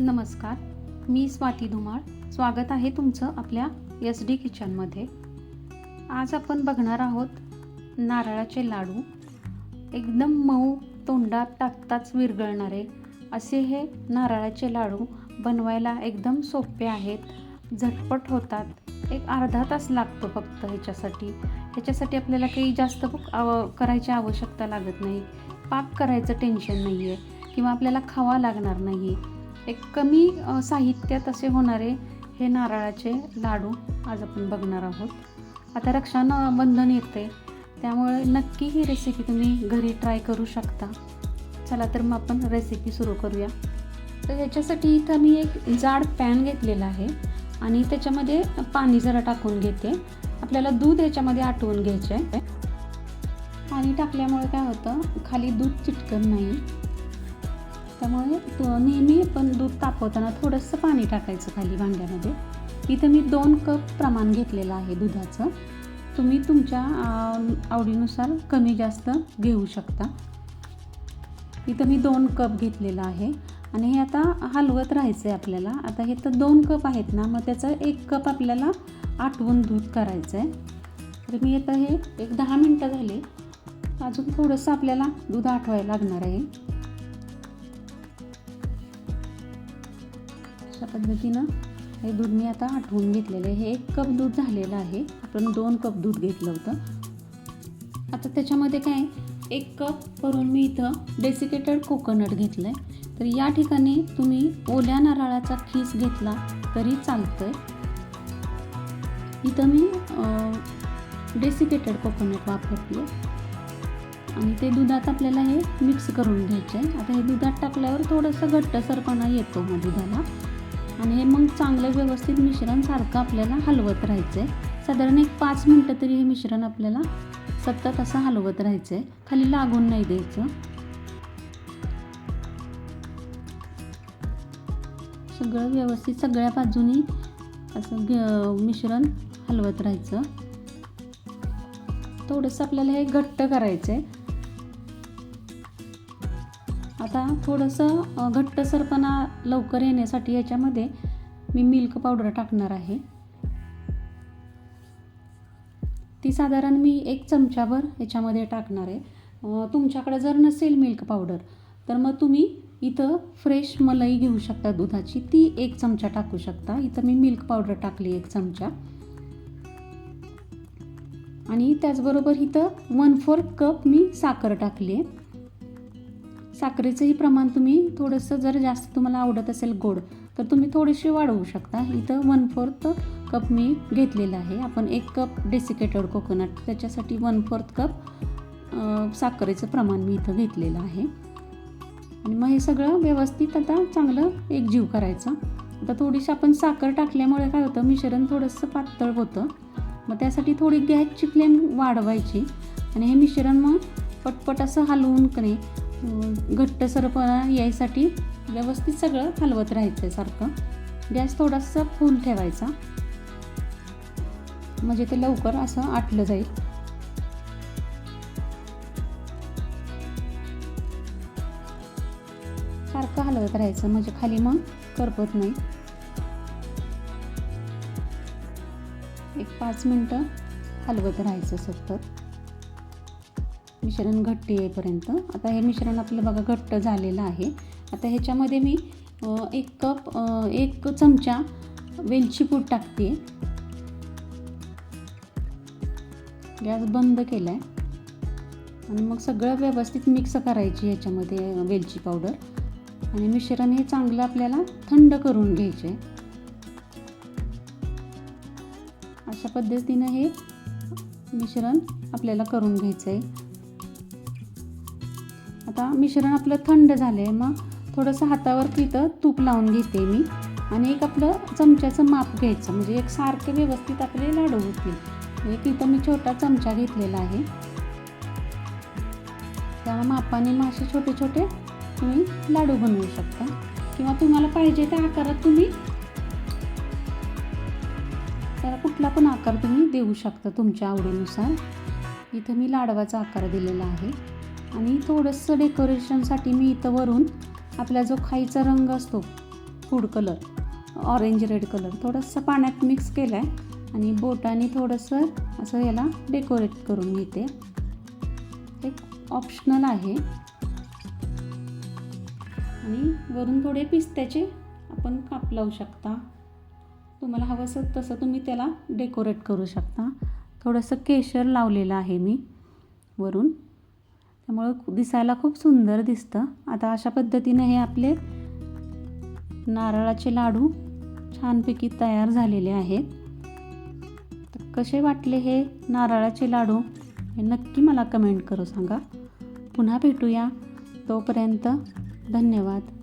नमस्कार मी स्वाती धुमाळ. स्वागत आहे तुमचं आपल्या एस डी किचनमध्ये आज आपण बघणार आहोत नारळाचे लाडू. एकदम मऊ तोंडात टाकताच विरघळणारे असे हे नारळाचे लाडू बनवायला एकदम सोपे आहेत. झटपट होतात. एक अर्धा तास लागतो फक्त ह्याच्यासाठी. ह्याच्यासाठी आपल्याला काही जास्त करायची आवश्यकता लागत नाही. पाक करायचं टेन्शन नाही आहे किंवा आपल्याला खावा लागणार नाही एक कमी साहित्यात असे होणारे हे नारळाचे लाडू आज आपण बघणार आहोत. आता रक्षाबंधन येते त्यामुळे नक्की ही रेसिपी तुम्ही घरी ट्राय करू शकता. चला तर मग आपण रेसिपी सुरू करूया. तर याच्यासाठी इथं मी एक जाड पॅन घेतलेला आहे आणि त्याच्यामध्ये पाणी जरा टाकून घेते. आपल्याला दूध याच्यामध्ये आटवून घ्यायचे आहे पाणी टाकल्यामुळे काय होतं खाली दूध चिटकत नाही. त्यामुळे तो नेहमी पण दूध तापवताना थोडंसं पाणी टाकायचं खाली भांड्यामध्ये. इथं मी दोन कप प्रमाण घेतलेलं आहे दुधाचं. तुम्ही तुमच्या आवडीनुसार कमी जास्त घेऊ शकता. इथं मी दोन कप घेतलेलं आहे. आणि हे आता हलवत राहायचं आहे आपल्याला. आता हे तर दोन कप आहेत ना मग त्याचं एक कप आपल्याला आटवून दूध करायचं आहे तर मी आता हे एक दहा मिनटं झाले. अजून थोडंसं आपल्याला दूध आठवायला लागणार आहे. पद्धतीनं हे दूध मी आता आठवून घेतलेलं आहे. हे एक कप दूध झालेलं आहे. आपण दोन कप दूध घेतलं होतं. आता त्याच्यामध्ये काय एक कप करून मी इथं डेसिकेटेड कोकोनट घेतलं आहे तर या ठिकाणी तुम्ही ओल्या नारळाचा खीस घेतला तरी चालतं आहे इथं मी डेसिकेटेड कोकोनट वापरते. आणि ते दुधात आपल्याला हे मिक्स करून घ्यायचं आहे आता हे दुधात टाकल्यावर थोडंसं घट्टसरपणा येतो मग दुधाला. आणि हे मग चांगलं व्यवस्थित मिश्रण सारखं आपल्याला हलवत राहायचं आहे साधारण एक पाच मिनटं तरी हे मिश्रण आपल्याला सतत असं हलवत राहायचं आहे खाली लागून नाही द्यायचं. सगळं व्यवस्थित सगळ्या बाजूनी असं मिश्रण हलवत राहायचं. थोडंसं आपल्याला हे घट्ट करायचं आहे आता थोडंसं घट्टसरपणा लवकर येण्यासाठी याच्यामध्ये मी मिल्क पावडर टाकणार आहे. ती साधारण मी एक चमचाभर याच्यामध्ये टाकणार आहे. तुमच्याकडे जर नसेल मिल्क पावडर तर मग तुम्ही इथं फ्रेश मलाई घेऊ शकता दुधाची. ती एक चमचा टाकू शकता. इथं मी मिल्क पावडर टाकली एक चमचा. आणि त्याचबरोबर इथं वन फोर्थ कप मी साखर टाकली आहे. साखरेचंही प्रमाण तुम्ही थोडंसं जर जास्त तुम्हाला आवडत असेल गोड तर तुम्ही थोडीशी वाढवू शकता. इथं वन फोर्थ कप मी घेतलेलं आहे. आपण एक कप डेसिकेटेड कोकोनट त्याच्यासाठी वन फोर्थ कप साखरेचं प्रमाण मी इथं घेतलेलं आहे. आणि मग हे सगळं व्यवस्थित आता चांगलं एकजीव करायचं. आता थोडीशी आपण साखर टाकल्यामुळे काय होतं मिश्रण थोडंसं पातळ होतं. मग त्यासाठी थोडी गॅसची फ्लेम वाढवायची. आणि हे मिश्रण मग पटपट असं हलवून कणे घट्टसरपणा यायसाठी व्यवस्थित सगळं हलवत राहायचं आहे सारखं. गॅस थोडासा फुल ठेवायचा. म्हणजे ते लवकर असं आटलं जाईल. सारखं हलवत राहायचं म्हणजे खाली मग करपत नाही. एक पाच मिनटं हलवत राहायचं सतत. मिश्रण घट्ट येईपर्यंत. आता हे मिश्रण आपलं बघा घट्ट झालेलं आहे. आता ह्याच्यामध्ये मी एक कप एक चमचा वेलची पूड टाकते. गॅस बंद केला आहे आणि मग सगळं व्यवस्थित मिक्स करायची ह्याच्यामध्ये वेलची पावडर. आणि मिश्रण हे चांगलं आपल्याला थंड करून घ्यायचे. आहे अशा पद्धतीनं हे मिश्रण आपल्याला करून घ्यायचं आहे आता मिश्रण आपलं थंड झालं आहे मग थोडंसं हातावर तिथं तूप लावून घेते मी. आणि एक आपलं चमच्याचं माप घ्यायचं म्हणजे एक सारखे व्यवस्थित आपले लाडू होतील. एक इथं मी छोटा चमचा घेतलेला आहे. त्या मापाने मग असे छोटे छोटे तुम्ही लाडू बनवू शकता. किंवा तुम्हाला पाहिजे त्या आकारात तुम्ही त्याला कुठला पण आकार तुम्ही देऊ शकता तुमच्या आवडीनुसार. इथं मी लाडवाचा आकार दिलेला आहे. आणि थोडंसं डेकोरेशनसाठी मी इथं वरून आपला जो खाईचा रंग असतो food colour orange red colour थोडंसं पाण्यात मिक्स केलं आहे आणि बोटाने थोडंसं असं याला डेकोरेट करून घेते. एक ऑप्शनल आहे. आणि वरून थोडे पिस्त्याचे आपण काप लावू शकता. तुम्हाला हवं असं तसं तुम्ही त्याला डेकोरेट करू शकता. थोडंसं केशर लावलेलं आहे मी वरून. त्यामुळं दिसायला खूप सुंदर दिसतं. आता अशा पद्धतीने हे आपले नारळाचे लाडू छानपैकी तयार झालेले आहेत. तर कसे वाटले हे नारळाचे लाडू? हे नक्की मला कमेंट करू सांगा. पुन्हा भेटूया. तोपर्यंत धन्यवाद.